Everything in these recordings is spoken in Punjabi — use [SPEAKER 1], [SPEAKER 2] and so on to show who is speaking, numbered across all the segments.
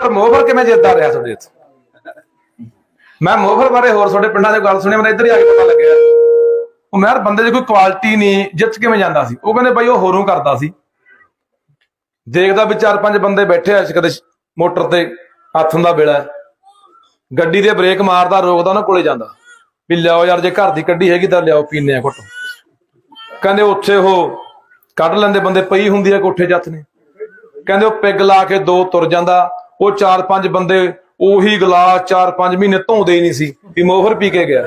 [SPEAKER 1] ਪਰ ਮੋਹਰ ਕਿਵੇਂ ਜਿੱਤਦਾ ਰਿਹਾ ਤੁਹਾਡੇ ਇੱਥੇ? ਮੈਂ ਮੋਹਰ ਬਾਰੇ ਹੋਰ ਤੁਹਾਡੇ ਪਿੰਡਾਂ ਦੇ ਗੱਲ ਸੁਣੀ, ਮੈਨੂੰ ਇੱਧਰ ਹੀ ਆ ਕੇ ਪਤਾ ਲੱਗਿਆ। ਉਹ ਮੈਂ ਬੰਦੇ ਦੀ ਕੋਈ ਕੁਆਲਿਟੀ ਨਹੀਂ ਜਿੱਤ ਕਿਵੇਂ ਜਾਂਦਾ ਸੀ? ਉਹ ਕਹਿੰਦੇ ਬਾਈ ਉਹ ਹੋਰੋਂ ਕਰਦਾ ਸੀ। ਦੇਖਦਾ ਵੀ ਚਾਰ ਪੰਜ ਬੰਦੇ ਬੈਠੇ ਆ, ਕਦੇ ਮੋਟਰ ਤੇ ਹੱਥ ਦਾ ਵੇਲਾ। ਗੱਡੀ ਦੇ ਬ੍ਰੇਕ ਮਾਰਦਾ, ਰੋਕਦਾ, ਉਹਨਾਂ ਕੋਲੇ ਜਾਂਦਾ। ਵੀ ਲਿਆਓ ਯਾਰ, ਜੇ ਘਰ ਦੀ ਕੱਢੀ ਹੈਗੀ ਤਾਂ ਲਿਆਓ ਪੀਨੇ ਆ ਘੁੱਟ। ਕਹਿੰਦੇ ਉੱਥੇ ਉਹ ਕੱਢ ਲੈਂਦੇ ਬੰਦੇ, ਪਈ ਹੁੰਦੀ ਆ ਕੋਠੇ ਜੱਤ ਨੇ। ਕਹਿੰਦੇ ਉਹ ਪਿੱਗ ਲਾ ਕੇ ਦੋ ਤੁਰ ਜਾਂਦਾ, ਉਹ ਚਾਰ ਪੰਜ ਬੰਦੇ ਉਹੀ ਗਲਾਸ ਚਾਰ ਪੰਜ ਮਹੀਨੇ ਧੋਂਦੇ ਹੀ ਨਹੀਂ ਸੀ, ਵੀ ਮੋਹਰ ਪੀ ਕੇ ਗਿਆ,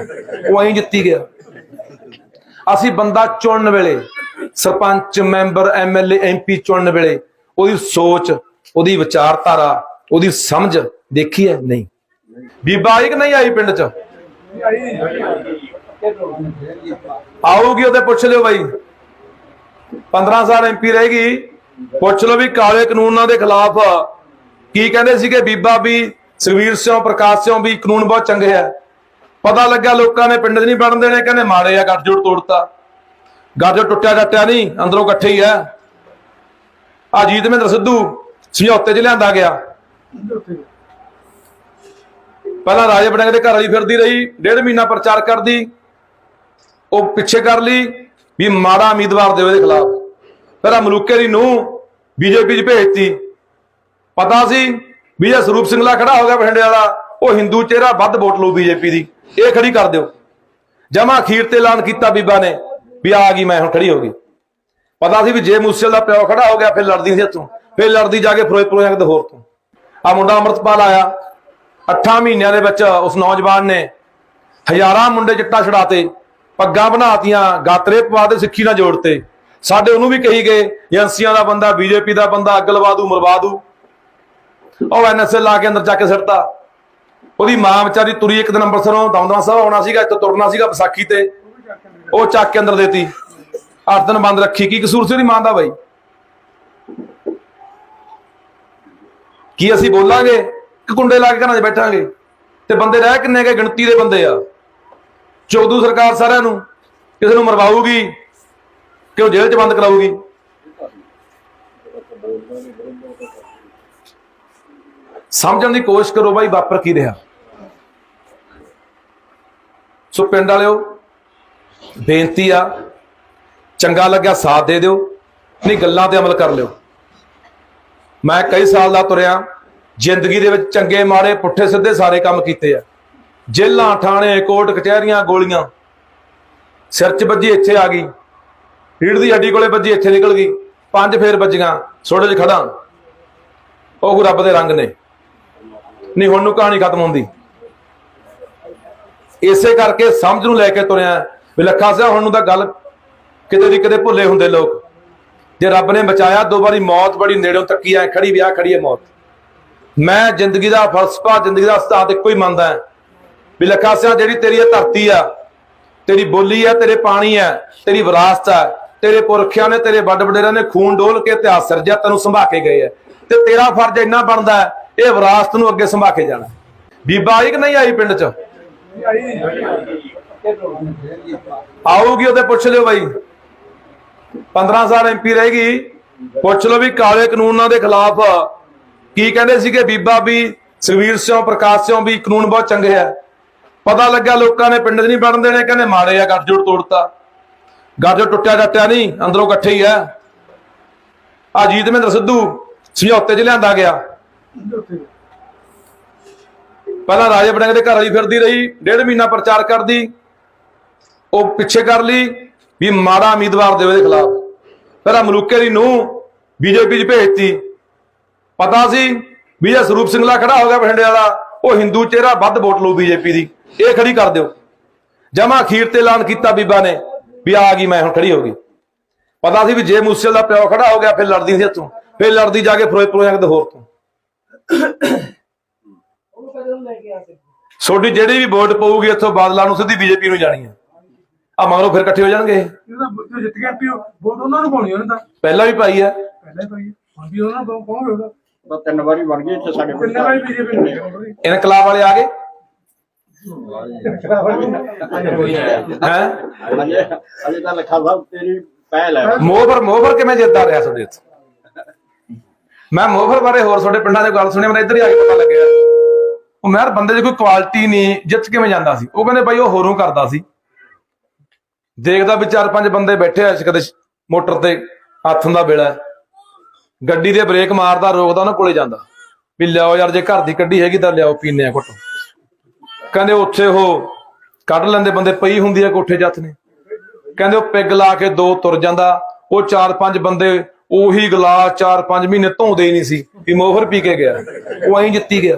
[SPEAKER 1] ਉਹ ਐਂ ਜਿੱਤੀ ਗਿਆ। ਅਸੀਂ ਬੰਦਾ ਚੁਣਨ ਵੇਲੇ, ਸਰਪੰਚ, ਮੈਂਬਰ ਐਮਐਲਏ ਐਮਪੀ ਚੁਣਨ ਵੇਲੇ, ਉਹਦੀ ਸੋਚ, ਉਹਦੀ ਵਿਚਾਰਧਾਰਾ, ਉਹਦੀ ਸਮਝ ਦੇਖੀ ਹੈ? ਨਹੀਂ। ਬੀਬਾ ਆਈ ਕਿ ਨਹੀਂ ਆਈ ਪਿੰਡ 'ਚ? ਆਊਗੀ ਉਹਦੇ ਪੁੱਛ ਲਿਓ ਬਾਈ। 15 ਸਾਲ ਐਮਪੀ ਰਹੇਗੀ ਪੁੱਛ ਲਓ ਵੀ ਕਾਲੇ ਕਾਨੂੰਨਾਂ ਦੇ ਖਿਲਾਫ ਕੀ ਕਹਿੰਦੇ ਸੀਗੇ? ਬੀਬਾ ਵੀ, ਸੁਖਵੀਰ ਸਿੰਘ ਪ੍ਰਕਾਸ਼ ਸਿੰਘ ਵੀ ਕਾਨੂੰਨ ਬਹੁਤ ਚੰਗੇ ਆ। ਪਤਾ ਲੱਗਾ ਲੋਕਾਂ ਨੇ ਪਿੰਡ 'ਚ ਨਹੀਂ ਬਣਨ ਦੇਣੇ, ਕਹਿੰਦੇ ਮਾੜੇ ਆ, ਗੱਠਜੋੜ ਤੋੜਤਾ। ਗੱਠਜੋੜ ਟੁੱਟਿਆ ਟੱਟਿਆ ਨਹੀਂ, ਅੰਦਰੋਂ ਇਕੱਠੇ ਹੀ ਆ। ਆ ਮਹਿੰਦਰ ਸਿੱਧੂ ਸਮਝੌਤੇ 'ਚ ਲਿਆਂਦਾ ਗਿਆ। ਪਹਿਲਾਂ ਰਾਜੇ ਬੜਿੰਗ ਦੇ ਘਰ ਵਾਲੀ ਫਿਰਦੀ ਰਹੀ, ਡੇਢ ਮਹੀਨਾ ਪ੍ਰਚਾਰ ਕਰਦੀ, ਉਹ ਪਿੱਛੇ ਕਰ ਲਈ। ਵੀ ਮਾੜਾ ਉਮੀਦਵਾਰ ਦੇ ਉਹਦੇ ਖਿਲਾਫ। ਫਿਰ ਆ ਮਲੂਕੇ ਦੀ ਨੂੰ ਬੀਜੇਪੀ 'ਚ ਭੇਜਤੀ। ਪਤਾ ਸੀ ਵੀ ਜੇ ਸਰੂਪ ਸਿੰਘਲਾ ਖੜਾ ਹੋ ਗਿਆ ਬਠਿੰਡੇ ਵਾਲਾ, ਉਹ ਹਿੰਦੂ ਚਿਹਰਾ ਵੱਧ ਵੋਟ ਲਊ ਬੀਜੇਪੀ ਦੀ। ਇਹ ਖੜੀ ਕਰ ਦਿਓ। ਜਮਾ ਅਖੀਰ ਤੇ ਐਲਾਨ ਕੀਤਾ ਬੀਬਾ ਨੇ ਵੀ ਆ ਗਈ, ਮੈਂ ਹੁਣ ਖੜੀ ਹੋ ਗਈ। ਪਤਾ ਸੀ ਵੀ ਜੇ ਮੂਸੇਲ ਦਾ ਪਿਓ ਖੜਾ ਹੋ ਗਿਆ, ਫਿਰ ਲੜਦੀ ਸੀ ਇੱਥੋਂ। ਫਿਰ ਲੜਦੀ ਜਾ ਕੇ ਫਿਰੋਜ਼ਪੁਰ ਜਾਂ ਕਿਤੇ ਹੋਰ ਤੋਂ। ਆ ਮੁੰਡਾ ਅੰਮ੍ਰਿਤਪਾਲ ਆਇਆ। 8 ਮਹੀਨਿਆਂ ਦੇ ਵਿੱਚ ਉਸ ਨੌਜਵਾਨ ਨੇ ਹਜ਼ਾਰਾਂ ਮੁੰਡੇ ਚਿੱਟਾ ਛਡਾਤੇ। ਪੱਗਾਂ ਬਣਾਤੀਆਂ, ਗਾਤਰੇ ਪਵਾ ਦੇ ਸਿੱਖੀ ਨਾਲ ਜੋੜਤੇ ਸਾਡੇ ਉਹਨੂੰ ਵੀ ਕਹੀ ਗਏ, ਏਜੰਸੀਆਂ ਦਾ ਬੰਦਾ, ਬੀਜੇਪੀ ਦਾ ਬੰਦਾ ਅੱਗ ਲਵਾ ਦੂ ਮਰਵਾ ਦੂ ਉਹ ਐਨਐਸਐਲ ਲਾ ਕੇ ਅੰਦਰ ਚੱਕ ਕੇ ਸਿੱਟਤਾ। ਉਹਦੀ ਮਾਂ ਵਿਚਾਰੀ ਤੁਰੀ ਇੱਕ ਦਿਨ ਅੰਮ੍ਰਿਤਸਰੋਂ, ਦਮਦਮਾ ਸਾਹਿਬ ਆਉਣਾ ਸੀਗਾ, ਇੱਥੇ ਤੁਰਨਾ ਸੀਗਾ ਵਿਸਾਖੀ ਤੇ। ਉਹ ਚੱਕ ਕੇ ਅੰਦਰ ਦੇਤੀ। ਅੱਠ ਦਿਨ ਬੰਦ ਰੱਖੀ। ਕੀ ਕਸੂਰ ਸੀ ਉਹਦੀ ਮਾਂ ਦਾ ਬਾਈ? ਕੀ ਅਸੀਂ ਬੋਲਾਂਗੇ? ਕਿ ਕੁੰਡੇ ਲਾ ਕੇ ਘਰਾਂ 'ਚ ਬੈਠਾਂਗੇ। ਤੇ ਬੰਦੇ ਰਹਿ ਕਿੰਨੇ ਕੇ? ਗਿਣਤੀ ਦੇ ਬੰਦੇ ਆ। ਚੌਧੂ ਸਰਕਾਰ ਸਾਰਿਆਂ ਨੂੰ ਕਿਸੇ ਨੂੰ ਮਰਵਾਊਗੀ ਕਿ ਉਹ ਜੇਲ੍ਹ 'ਚ ਬੰਦ ਕਰਾਊਗੀ? ਸਮਝਣ ਦੀ ਕੋਸ਼ਿਸ਼ ਕਰੋ ਬਾਈ, ਵਾਪਰ ਕੀ ਰਿਹਾ? ਸੋ ਪਿੰਡ ਵਾਲਿਓ, ਬੇਨਤੀ ਆ, ਚੰਗਾ ਲੱਗਿਆ ਸਾਥ ਦੇ ਦਿਓ, ਨਹੀਂ ਗੱਲਾਂ ਤੇ ਅਮਲ ਕਰ ਲਿਓ। ਮੈਂ ਕਈ ਸਾਲ ਦਾ ਤੁਰਿਆ, ਜ਼ਿੰਦਗੀ ਦੇ ਵਿੱਚ ਚੰਗੇ ਮਾੜੇ ਪੁੱਠੇ ਸਿੱਧੇ ਸਾਰੇ ਕੰਮ ਕੀਤੇ ਆ। ਜੇਲਾਂ ਥਾਣੇ ਕੋਰਟ, ਕਚਹਿਰੀਆਂ, ਗੋਲੀਆਂ। ਸਿਰ 'ਚ ਵੱਜੀ, ਇੱਥੇ ਆ ਗਈ। ਰੀੜ ਦੀ ਹੱਡੀ ਕੋਲੇ ਵੱਜੀ, ਇੱਥੇ ਨਿਕਲ ਗਈ। ਪੰਜ ਫੇਰ ਵੱਜੀਆਂ ਛੋੜੇ 'ਚ ਖੜਾ। ਉਹ ਰੱਬ ਦੇ ਰੰਗ ਨੇ। ਨਹੀਂ, ਹੁਣ ਨੂੰ ਕਹਾਣੀ ਖਤਮ ਹੁੰਦੀ। ਇਸੇ ਕਰਕੇ ਸਮਝ ਨੂੰ ਲੈ ਕੇ ਤੁਰਿਆ। ਵੀ ਲੱਖਾ ਸਿਆ, ਹੁਣ ਨੂੰ ਤਾਂ ਗੱਲ ਕਿਤੇ ਦੀ ਕਿਤੇ ਭੁੱਲੇ ਹੁੰਦੇ ਲੋਕ। ਜੇ ਰੱਬ ਨੇ ਬਚਾਇਆ, ਦੋ ਵਾਰੀ ਮੌਤ ਬੜੀ ਨੇੜੋਂ ਤੱਕੀ ਐ, ਖੜੀ ਵਿਆਹ, ਖੜੀ ਹੈ ਮੌਤ। ਮੈਂ ਜ਼ਿੰਦਗੀ ਦਾ ਫਲਸਫਾ, ਜ਼ਿੰਦਗੀ ਦਾ ਸਿਧਾਂਤ ਇੱਕੋ ਹੀ ਮੰਨਦਾ ਹਾਂ ਵੀ ਲੱਖਾ ਸਿਆ ਜਿਹੜੀ ਤੇਰੀ ਇਹ ਧਰਤੀ ਆ, ਤੇਰੀ ਬੋਲੀ ਆ, ਤੇਰੇ ਪਾਣੀ ਆ, ਤੇਰੀ ਵਿਰਾਸਤ ਆ, ਤੇਰੇ ਪੁਰਖਿਆਂ ਨੇ, ਤੇਰੇ ਵੱਡ ਵਡੇਰਿਆਂ ਨੇ ਖੂਨ ਡੋਲ ਕੇ ਇਤਿਹਾਸ ਸਿਰਜਿਆ, ਤੈਨੂੰ ਸੰਭਾ ਕੇ ਗਏ ਆ। ਤੇ ਤੇਰਾ ਫਰਜ਼ ਇੰਨਾ ਬਣਦਾ ਇਹ ਵਿਰਾਸਤ ਨੂੰ ਅੱਗੇ ਸੰਭਾ ਕੇ ਜਾਣਾ। ਬੀਬਾ ਆਈ ਕਿ ਨਹੀਂ ਆਈ ਪਿੰਡ 'ਚ? ਆਊਗੀ ਉਹਦੇ ਪੁੱਛ ਲਿਓ ਬਾਈ। 15 ਸਾਲ ਐਮਪੀ ਰਹੇਗੀ। ਪੁੱਛ ਲਓ ਵੀ ਕਾਲੇ ਕਾਨੂੰਨਾਂ ਦੇ ਖਿਲਾਫ ਕੀ ਕਹਿੰਦੇ ਸੀਗੇ ਬੀਬਾ ਵੀ ਸੁਖਵੀਰ ਸਿੰਘ, ਪ੍ਰਕਾਸ਼ ਸਿੰਘ ਵੀ ਕਾਨੂੰਨ ਬਹੁਤ ਚੰਗੇ ਆ। ਪਤਾ ਲੱਗਾ ਲੋਕਾਂ ਨੇ ਪਿੰਡ 'ਚ ਨਹੀਂ ਬਣਨ ਦੇਣੇ, ਕਹਿੰਦੇ ਮਾੜੇ ਆ, ਗੱਠਜੋੜ ਤੋੜਤਾ। ਗੱਠਜੋੜ ਟੁੱਟਿਆ ਟੱਟਿਆ ਨਹੀਂ, ਅੰਦਰੋਂ ਇਕੱਠੇ ਹੀ ਆ। ਆ ਮਹਿੰਦਰ ਸਿੱਧੂ ਸਮਝੌਤੇ 'ਚ ਲਿਆਂਦਾ ਗਿਆ। ਪਹਿਲਾਂ ਰਾਜੇ ਬੜਿੰਗ ਦੇ ਘਰ ਵਾਲੀ ਫਿਰਦੀ ਰਹੀ, ਡੇਢ ਮਹੀਨਾ ਪ੍ਰਚਾਰ ਕਰਦੀ। ਉਹ ਪਿੱਛੇ ਕਰ ਲਈ ਵੀ ਮਾੜਾ ਉਮੀਦਵਾਰ ਦੇ ਉਹਦੇ ਖਿਲਾਫ। ਫਿਰ ਆ ਮਲੂਕੇ ਦੀ ਨੂੰ ਬੀਜੇਪੀ 'ਚ ਭੇਜਤੀ। ਪਤਾ ਸੀ ਵੀ ਇਹ ਸਰੂਪ ਸਿੰਘਲਾ ਖੜਾ ਹੋ ਗਿਆ ਬਠਿੰਡੇ ਵਾਲਾ, ਉਹ ਹਿੰਦੂ ਚਿਹਰਾ ਵੱਧ ਵੋਟ ਲਊ ਬੀਜੇਪੀ ਦੀ। ਇਹ ਖੜੀ ਕਰ ਦਿਓ। ਜਮਾ ਅਖੀਰ ਤੇ ਐਲਾਨ ਕੀਤਾ ਬੀਬਾ ਨੇ ਵੀ ਆ ਗਈ ਮੈਂ ਹੁਣ ਖੜੀ ਹੋ ਗਈ। ਪਤਾ ਸੀ ਵੀ ਜੇ ਮੂਸੇਲ ਦਾ ਪਿਓ ਖੜਾ ਹੋ ਗਿਆ ਫਿਰ ਲੜਦੀ ਸੀ ਇੱਥੋਂ। ਫਿਰ ਲੜਦੀ ਜਾ ਕੇ ਫਿਰੋਜ਼ਪੁਰ ਜਾਂ ਹੋਰ ਤੋਂ। ਛੋਟੀ ਜਿਹੜੀ ਵੀ ਵੋਟ ਪਊਗੀ ਇੱਥੋਂ ਬਾਦਲਾਂ ਨੂੰ ਸਿੱਧੀ ਬੀਜੇਪੀ ਨੂੰ ਜਾਣੀ ਹੈ। ਆ ਮਗਰੋਂ ਫਿਰ ਇਕੱਠੇ ਹੋ ਜਾਣਗੇ ਇਹ।
[SPEAKER 2] ਇਹਦਾ ਜੋ ਜਿੱਤ ਗਿਆ ਪਿਓ ਵੋਟ ਉਹਨਾਂ ਨੂੰ ਪਾਉਣੀ ਉਹਨੇ ਤਾਂ।
[SPEAKER 1] ਪਹਿਲਾਂ ਵੀ ਪਾਈ ਹੈ।
[SPEAKER 2] ਪਹਿਲਾਂ ਹੀ ਪਾਈ ਹੈ। ਹੁਣ ਵੀ ਉਹਨਾਂ ਨੂੰ ਕਹੋਗੇ? ਉਹਦਾ
[SPEAKER 3] ਤਾਂ ਤਿੰਨ ਵਾਰੀ ਬਣ ਗਈ ਇੱਥੇ ਸਾਡੇ
[SPEAKER 2] ਕਿੰਨੇ ਵਾਰੀ ਬੀਜੇਪੀ ਨੂੰ। ਪਾਉਣੀ
[SPEAKER 1] ਇਨਕਲਾਬ ਵਾਲੇ ਆ ਗਏ। ਹੈ
[SPEAKER 3] ਅਜੇ ਤਾਂ ਲਖਾ ਸਾਹਿਬ ਤੇਰੀ ਪਹਿਲ ਹੈ
[SPEAKER 1] ਮੋਹਰ ਮੋਹਰ ਕਿਵੇਂ ਜਿੱਤਦਾ ਰਿਹਾ ਤੁਹਾਡੇ ਇੱਥੇ? ਮੈਂ ਮੋਹਰ ਬਾਰੇ ਹੋਰ ਤੁਹਾਡੇ ਪਿੰਡਾਂ ਦੀ ਗੱਲ ਸੁਣੀ, ਮੈਨੂੰ ਇੱਧਰ ਹੀ ਆ ਕੇ ਪਤਾ ਲੱਗਿਆ। ਉਹ ਮੈਂ ਯਾਰ ਬੰਦੇ 'ਚ ਕੋਈ ਕੁਆਲਿਟੀ ਨਹੀਂ, ਜਿੱਤ ਕਿਵੇਂ ਜਾਂਦਾ ਸੀ? ਉਹ ਕਹਿੰਦੇ ਬਾਈ ਉਹ ਹੋਰੋਂ ਕਰਦਾ ਸੀ। ਦੇਖਦਾ ਵੀ ਚਾਰ ਪੰਜ ਬੰਦੇ ਬੈਠੇ ਆ ਕਦੇ ਮੋਟਰ ਤੇ ਹੱਥ ਦਾ ਵੇਲਾ। ਗੱਡੀ ਦੇ ਬ੍ਰੇਕ ਮਾਰਦਾ, ਰੋਕਦਾ, ਉਹਨਾਂ ਕੋਲੇ ਜਾਂਦਾ। ਵੀ ਲਿਆਓ ਯਾਰ, ਜੇ ਘਰ ਦੀ ਕੱਢੀ ਹੈਗੀ ਤਾਂ ਲਿਆਓ ਪੀਨੇ ਆ ਘੁੱਟ। ਕਹਿੰਦੇ ਉੱਥੇ ਉਹ ਕੱਢ ਲੈਂਦੇ ਬੰਦੇ, ਪਈ ਹੁੰਦੀ ਆ ਕੋਠੇ ਜੱਥ ਨੇ। ਕਹਿੰਦੇ ਉਹ ਪਿੱਗ ਲਾ ਕੇ ਦੋ ਤੁਰ ਜਾਂਦਾ, ਉਹ ਚਾਰ ਪੰਜ ਬੰਦੇ ਉਹੀ ਗਲਾਸ ਚਾਰ ਪੰਜ ਮਹੀਨੇ ਧੋਂਦੇ ਹੀ ਨਹੀਂ ਸੀ, ਵੀ ਮੋਹਰ ਪੀ ਕੇ ਗਿਆ, ਉਹ ਐਂ ਜਿੱਤੀ ਗਿਆ।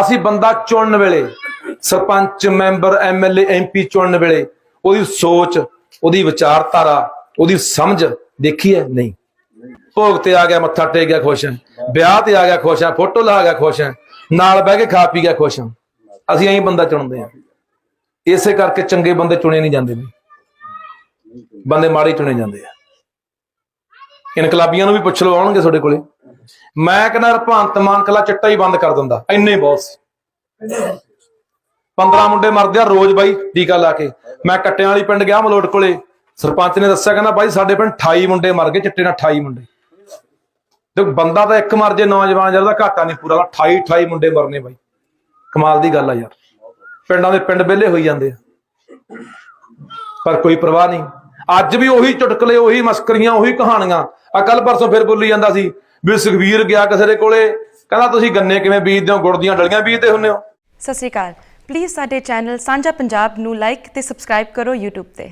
[SPEAKER 1] ਅਸੀਂ ਬੰਦਾ ਚੁਣਨ ਵੇਲੇ, ਸਰਪੰਚ, ਮੈਂਬਰ ਐਮਐਲਏ ਐਮਪੀ ਚੁਣਨ ਵੇਲੇ ਉਹਦੀ ਸੋਚ, ਉਹਦੀ ਵਿਚਾਰਧਾਰਾ, ਉਹਦੀ ਸਮਝ ਦੇਖੀ ਹੈ? ਨਹੀਂ। ਭੋਗ ਤੇ ਆ ਗਿਆ, ਮੱਥਾ ਟੇਕ ਗਿਆ, ਖੁਸ਼ ਹੈ। ਵਿਆਹ ਤੇ ਆ ਗਿਆ, ਖੁਸ਼ ਹੈ। ਫੋਟੋ ਲਾ ਗਿਆ ਖੁਸ਼ ਹੈ। ਨਾਲ ਬਹਿ ਕੇ ਖਾ ਪੀ ਗਿਆ, ਖੁਸ਼ ਹਾਂ। ਅਸੀਂ ਐਂ ਬੰਦਾ ਚੁਣਦੇ ਹਾਂ। ਇਸੇ ਕਰਕੇ ਚੰਗੇ ਬੰਦੇ ਚੁਣੇ ਨਹੀਂ ਜਾਂਦੇ ਨੇ। ਬੰਦੇ ਮਾੜੇ ਚੁਣੇ ਜਾਂਦੇ ਆ। ਇਨਕਲਾਬੀਆਂ ਨੂੰ ਵੀ ਪੁੱਛ ਲਓ, ਆਉਣਗੇ ਤੁਹਾਡੇ ਕੋਲੇ। ਮੈਂ ਕਹਿੰਦਾ ਭਗਵੰਤ ਮਾਨ ਕਲਾ ਚਿੱਟਾ ਹੀ ਬੰਦ ਕਰ ਦਿੰਦਾ। ਇੰਨੇ ਬਹੁਤ ਸੀ 15 ਮੁੰਡੇ ਮਰਦੇ ਆ ਰੋਜ਼ ਬਾਈ, ਟੀਕਾ ਲਾ ਕੇ। ਮੈਂ ਕੱਟਿਆਂ ਵਾਲੀ ਪਿੰਡ ਗਿਆ ਮਲੋਟ ਕੋਲੇ। ਸਰਪੰਚ ਨੇ ਦੱਸਿਆ, ਕਹਿੰਦਾ, ਬਾਈ, ਸਾਡੇ ਪਿੰਡ 28 ਮੁੰਡੇ ਮਰ ਗਏ, ਚਿੱਟੇ ਨਾਲ 28 ਮੁੰਡੇ। ਤੇ ਬੰਦਾ ਤਾਂ ਇੱਕ ਮਰ ਜੇ, ਨੌਜਵਾਨ ਜਿਹੜਾ ਘਾਟਾ ਨਹੀਂ ਪੂਰਾ। 28 28 ਮੁੰਡੇ ਮਰਨੇ ਬਾਈ। ਕਮਾਲ ਦੀ ਗੱਲ ਆ ਯਾਰ। ਪਿੰਡਾਂ ਦੇ ਪਿੰਡ ਵਿਹਲੇ ਹੋਈ ਜਾਂਦੇ ਆ। ਪਰ ਕੋਈ ਪਰਵਾਹ ਨਹੀਂ। ਅੱਜ ਵੀ ਉਹੀ ਚੁਟਕਲੇ, ਉਹੀ ਮਸਕਰੀਆਂ, ਉਹੀ ਕਹਾਣੀਆਂ। ਆ ਕੱਲ ਪਰਸੋਂ ਫਿਰ ਬੋਲੀ ਜਾਂਦਾ ਸੀ ਵੀ ਸੁਖਵੀਰ ਗਿਆ ਕਿਸੇ ਦੇ ਕੋਲੇ। ਕਹਿੰਦਾ, ਤੁਸੀਂ ਗੰਨੇ ਕਿਵੇਂ ਬੀਜਦੇ ਹੋ? ਗੁੜ ਦੀਆਂ ਡਲੀਆਂ ਬੀਜਦੇ ਹੁੰਦੇ ਹੋ?
[SPEAKER 4] ਸਤਿ ਸ਼੍ਰੀ ਅਕਾਲ। ਪਲੀਜ਼ ਸਾਡੇ ਚੈਨਲ ਸਾਂਝਾ ਪੰਜਾਬ ਨੂੰ ਲਾਈਕ ਤੇ ਸਬਸਕ੍ਰਾਈਬ ਕਰੋ YouTube ਤੇ।